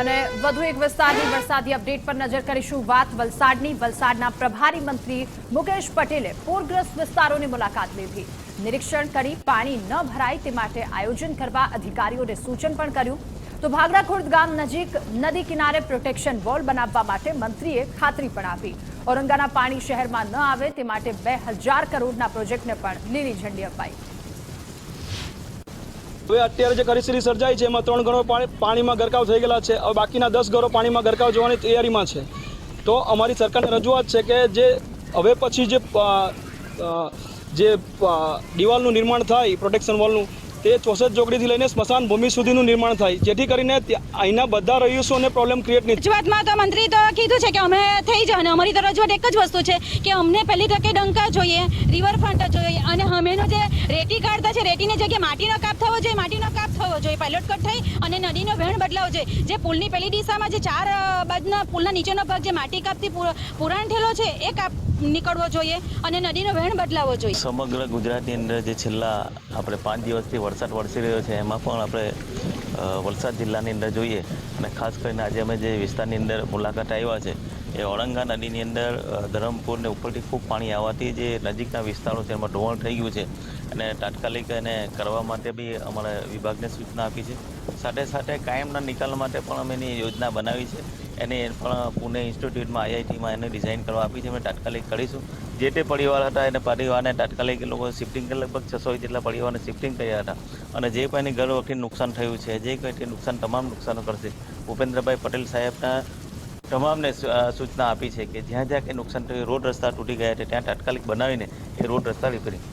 અને વધુ એક વિસ્તારની વરસાદી અપડેટ પર નજર કરીશું વાત વલસાડની. વલસાડના પ્રભારી મંત્રી મુકેશ પટેલે પૂરગ્રસ્ત વિસ્તારોની મુલાકાત લીધી. નિરીક્ષણ કરી પાણી ન ભરાય તે માટે આયોજન કરવા અધિકારીઓને સૂચન પણ કર્યું. તો ભાગડા ખુર્દ ગામ નજીક નદી કિનારે પ્રોટેક્શન વોલ બનાવવા માટે મંત્રીએ ખાતરી પણ આપી. ઓરંગાના પાણી શહેરમાં ન આવે તે માટે બે હજાર કરોડના પ્રોજેક્ટને પણ લીલી ઝંડી અપાઈ. હવે અત્યારે જે પરિસ્થિતિ સર્જાઈ છે, એમાં ત્રણ ઘરો પાણી- પાણીમાં ગરકાવ થઈ ગયેલા છે. હવે બાકીના દસ ઘરો પાણીમાં ગરકાવ જવાની તૈયારીમાં છે. તો અમારી સરકારને રજૂઆત છે કે જે હવે પછી જે જે દિવાલનું નિર્માણ થાય પ્રોટેક્શન વોલનું તે ચોસઠ ચોકડીથી લઈને સ્મશાન ભૂમિ સુધીનું નિર્માણ થાય. જેથી કરીને અહીંના બધા રહીશોને પ્રોબ્લેમ ક્રિએટ નહીં રજૂઆતમાં તો મંત્રી તો કીધું છે કે અમે થઈ જાય અને અમારી તો રજૂઆત એક જ વસ્તુ છે કે અમને પહેલી તકે ડંકા જોઈએ રિવરફ્રન્ટ જોઈએ રેતી કાઢતા છે, રેતીની જગ્યાએ માટીનો કાપ થવો જોઈએ, માટીનો કાપ થવો જોઈએ. પાયલોટ કટ થઈ અને નદીનો વહેણ બદલાવો જોઈએ. જે પુલની પહેલી દિશામાં જે ચાર બાજુના પુલના નીચેનો ભાગ જે માટી કાપથી પુરાણ થયેલો છે, એ કાપ નીકળવો જોઈએ અને નદીનો વહેણ બદલાવો જોઈએ. સમગ્ર ગુજરાતની અંદર જે છેલ્લા આપણે પાંચ દિવસથી વરસાદ વરસી રહ્યો છે, એમાં પણ આપણે વલસાડ જિલ્લાની અંદર જોઈએ અને ખાસ કરીને આજે અમે જે વિસ્તારની અંદર મુલાકાત આવ્યા છે એ ઓળંગા નદીની અંદર ધરમપુરને ઉપરથી ખૂબ પાણી આવવાથી જે નજીકના વિસ્તારો છે એમાં ધોવાણ થઈ ગયું છે અને તાત્કાલિક એને કરવા માટે બી અમારા વિભાગને સૂચના આપી છે. સાથે સાથે કાયમના નિકાલ માટે પણ અમે એની યોજના બનાવી છે. એને પણ પુણે ઇન્સ્ટિટ્યૂટમાં આઈઆઈટીમાં એને ડિઝાઇન કરવા આપી છે. અમે તાત્કાલિક કરીશું. જે તે પરિવાર હતા, એને પરિવારને તાત્કાલિક લોકો શિફ્ટિંગ લગભગ છસો જેટલા પરિવારને શિફ્ટિંગ કર્યા હતા. અને જે કોઈને ઘર વખતે નુકસાન થયું છે, જે કંઈ તે નુકસાન, તમામ નુકસાનો કરશે. ભૂપેન્દ્રભાઈ પટેલ સાહેબના તમામને સૂચના આપી છે કે જ્યાં જ્યાં કંઈ નુકસાન થયું, રોડ રસ્તા તૂટી ગયા છે, ત્યાં તાત્કાલિક બનાવીને એ રોડ રસ્તા રિપેરિંગ.